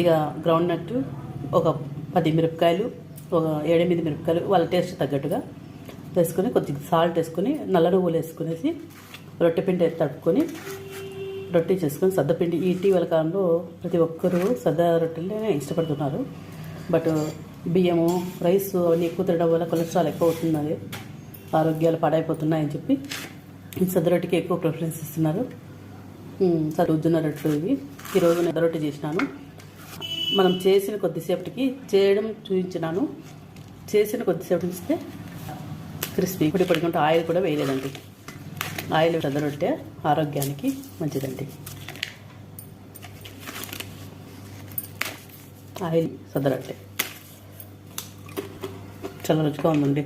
ఇక ground nut ఒక పది మిరపకాయలు ఒక ఏడెనిమిది మిరపకాయలు వాళ్ళ టేస్ట్ తగ్గట్టుగా వేసుకొని కొద్దిగా సాల్ట్ వేసుకొని నల్ల నువ్వులు వేసుకునేసి రొట్టె పిండి తడుపుకొని రొట్టె చేసుకొని సద్దపిండి పిండి. ఇటీవల కాలంలో ప్రతి ఒక్కరూ సద్ద రొట్టెలనే ఇష్టపడుతున్నారు. బట్ బియ్యము రైస్ అవన్నీ ఎక్కువ తినడం వల్ల కొలెస్ట్రాల్ ఎక్కువ అవుతున్నది ఆరోగ్యాలు పాడైపోతున్నాయని చెప్పి సద్ద రొట్టెకి ఎక్కువ ప్రిఫరెన్స్ ఇస్తున్నారు. సరే ఉద్దున్న రొట్టెలు ఇవి. ఈరోజు నేను రొట్టె చేసినాను. మనం చేసిన కొద్దిసేపటికి చేయడం చూపించినాను. చేసిన కొద్దిసేపటి ఇస్తే క్రిస్పీ ఇప్పుడు ఇప్పటికంటే ఆయిల్ కూడా వేయలేదండి. ఆయిల్ చదరొట్టే ఆరోగ్యానికి మంచిదండి. ఆయిల్ చదరొట్టే చాలా రుచిగా ఉందండి.